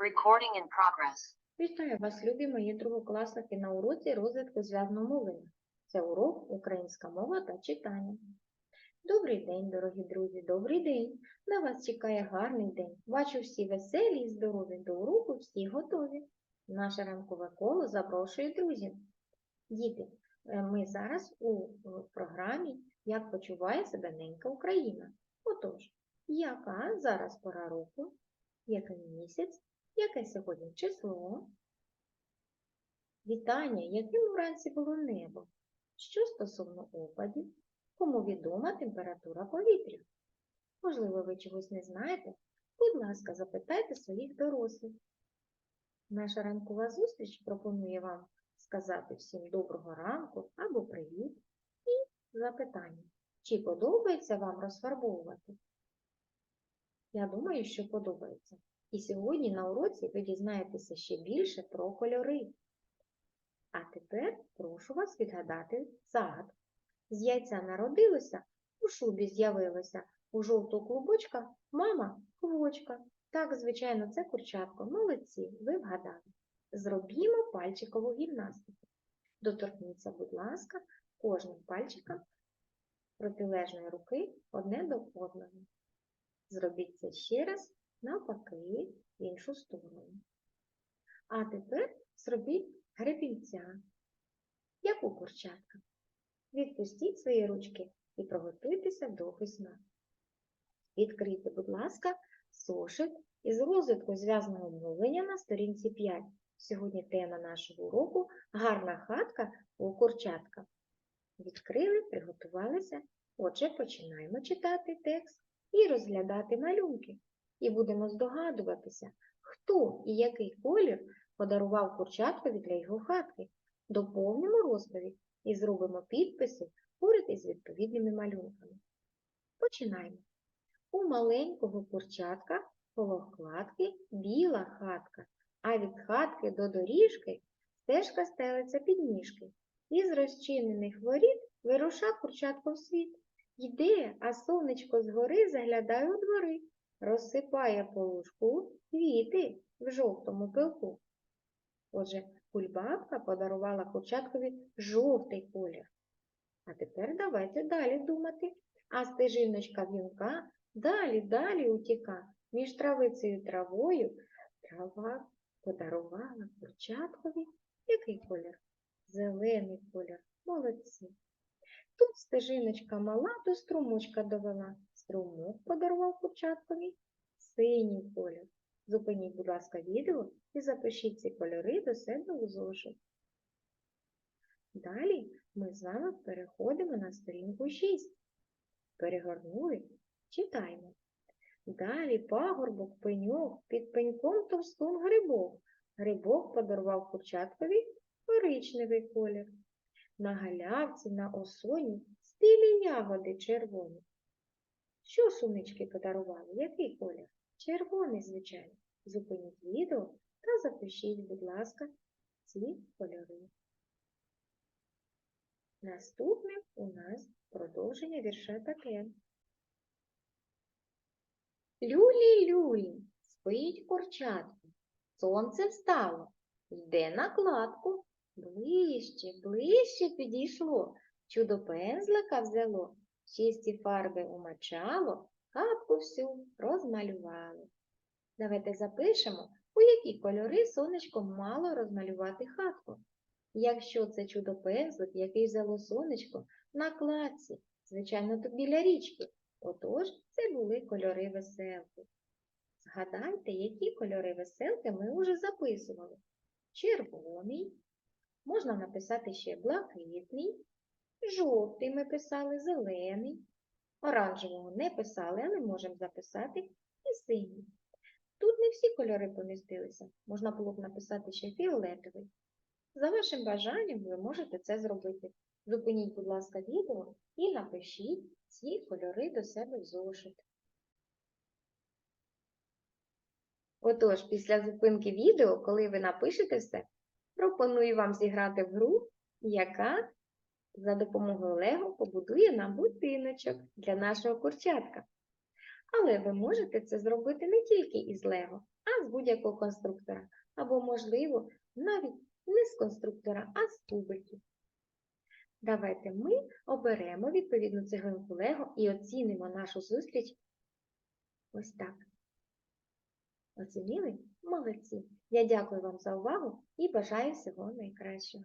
Recording in progress. Вітаю вас, любі мої другокласники на уроці розвитку зв'язного мовлення. Це урок українська мова та читання. Добрий день, дорогі друзі, добрий день. На вас чекає гарний день. Бачу всі веселі і здорові до уроку, всі готові. Наше ранкове коло запрошує друзів. Діти, е, ми зараз у е, програмі Як почуває себе ненька Україна. Отож, яка зараз пора року, який місяць, яке сьогодні число? Вітання, яким вранці було небо? Що стосовно опадів? Кому відома температура повітря? Можливо, ви чогось не знаєте? Будь ласка, запитайте своїх дорослих. Наша ранкова зустріч пропонує вам сказати всім доброго ранку або привіт і запитання. Чи подобається вам розфарбовувати? Я думаю, що подобається. І сьогодні на уроці ви дізнаєтеся ще більше про кольори. А тепер прошу вас відгадати загадку. З яйця народилося, у шубі з'явилося, у жовтого клубочка мама квочка. Так, звичайно, це курчатко. Молодці, ви вгадали. Зробімо пальчикову гімнастику. Доторкніться, будь ласка, кожним пальчиком протилежної руки одне до одного. Зробіть це ще раз навпаки в іншу сторону. А тепер зробіть гребінця, як у курчатка. Відпустіть свої ручки і приготуйтеся до письма. Відкрийте, будь ласка, зошит із розвитку зв'язного мовлення на сторінці 5. Сьогодні тема нашого уроку гарна хатка у курчатка. Відкрили, приготувалися. Отже, починаємо читати текст і розглядати малюнки. І будемо здогадуватися, хто і який колір подарував курчаткові для його хатки. Доповнимо розповідь і зробимо підписи поряд із відповідними малюнками. Починаємо. У маленького курчатка коло кладки біла хатка, а від хатки до доріжки стежка стелиться під ніжки. Із розчинених воріт вируша курчатко в світ. Йде, а сонечко згори заглядає у двори, розсипає по лужку квіти в жовтому пилку. Отже, кульбабка подарувала курчаткові жовтий колір. А тепер давайте далі думати. А стежиночка в'юнка далі, далі утіка. Між травицею і травою трава подарувала курчаткові який колір? Зелений колір. Молодці. Тут стежиночка мала до струмочка довела. Струмок подарував курчаткові синій колір. Зупиніть, будь ласка, відео і запишіть ці кольори до себе у зошит. Далі ми з вами переходимо на сторінку 6. Перегорнули, читаємо. Далі пагорбок, пеньок, під пеньком товстун грибок. Грибок подарував курчаткові коричневий колір. На галявці, на осоні стилі ягоди червоні. Що сунички подарували? Який колір? Червоний, звичайно. Зупиніть відео та запишіть, будь ласка, ці кольори. Наступне у нас продовження вірша таке. Люлі-люлі, спить курчатко, сонце встало, йде на кладку, ближче, ближче підійшло, чудо пензлика взяло, чисті фарби умочало, капку всю розмалювало. Давайте запишемо, у які кольори сонечко мало розмалювати хатку. Якщо це чудо пензлик, який взяло сонечко на кладці, звичайно, то біля річки. Отож, це були кольори веселки. Згадайте, які кольори веселки ми вже записували. Червоний, можна написати ще блакитний, жовтий ми писали, зелений, оранжевого не писали, але можемо записати і синій. Тут не всі кольори помістилися, можна було б написати ще фіолетовий. За вашим бажанням ви можете це зробити. Зупиніть, будь ласка, відео і напишіть ці кольори до себе в зошит. Отож, після зупинки відео, коли ви напишете все, пропоную вам зіграти в гру, яка за допомогою Лего побудує нам будиночок для нашого курчатка. Але ви можете це зробити не тільки із Лего, а з будь-якого конструктора, або, можливо, навіть не з конструктора, а з кубиків. Давайте ми оберемо відповідну цеглинку Лего і оцінимо нашу зустріч ось так. Оцінили? Молодці! Я дякую вам за увагу і бажаю всього найкращого.